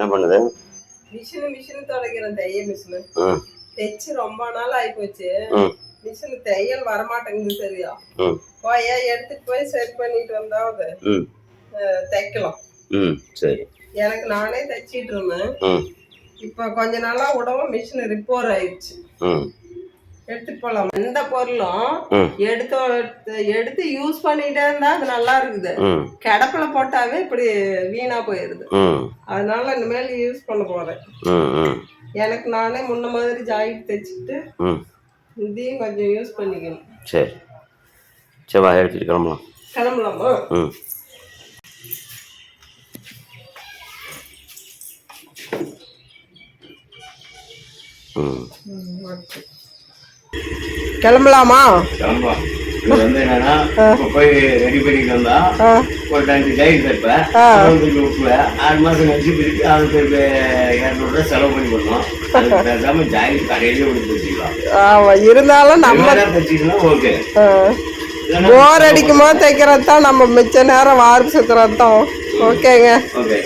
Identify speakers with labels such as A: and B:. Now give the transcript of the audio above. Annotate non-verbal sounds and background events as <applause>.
A: என்ன பண்ணுது?
B: Machine machine துடைக்கிறேன் தையல் மிஷினு. தைச்சு ரொம்ப நாள் ஆயிப்போச்சு.
A: ம்
B: மிஷினு தையல் வரமாட்டேங்குது சரியா? போயா எடுத்துட்டு போய் சரி பண்ணிட்டு வந்தாவது? தைக்கலாம்.
A: ம் சரி.
B: எனக்கு நானே தைச்சிட்டு இருந்தேன். இப்போ கொஞ்ச நாளா விடவும் மிஷின் ரிப்போர் ஆயிடுச்சு. எடுத்துட்டு போகலாம் எந்த பொருளும் எடுத்து எடுத்து யூஸ் பண்ணிட்டே இருந்தா அது நல்லா இருக்குது. கிடப்புல போட்டாவே இப்படி வீணா போயிருது. அதனால இனிமேல் யூஸ் பண்ண போறேன். எனக்கு நானே முன்ன மாதிரி ஜாக்கெட் தைச்சிட்டு இதையும் கொஞ்சம் யூஸ் பண்ணிக்கணும்.
A: சரி. சரி வா எடுத்துட்டு கிளம்பலாம்.
B: கிளம்பலாமா?
A: ம் ம்
B: கிளம்பலாமா
A: கிளம்பலாம்? இது வந்து என்னன்னா இப்போ போய் ரெடி பண்ணிட்டு வந்தா ஒரு ரெண்டு தைப்பேன் ஆறு கழிச்சு அதுக்கு இரநூறுவா செலவு பண்ணி <laughs> பேசாம கடையிலேயே கொடுத்து வச்சுக்கலாம்.
B: ஆமா இருந்தாலும் நம்ம
A: தைச்சிக்கலாம் ஓகே
B: போர் அடிக்கும் தைக்கிறது தான் நம்ம மிச்ச நேரம் வார்ப்பு சுத்துறது தான் ஓகேங்க
A: ஓகே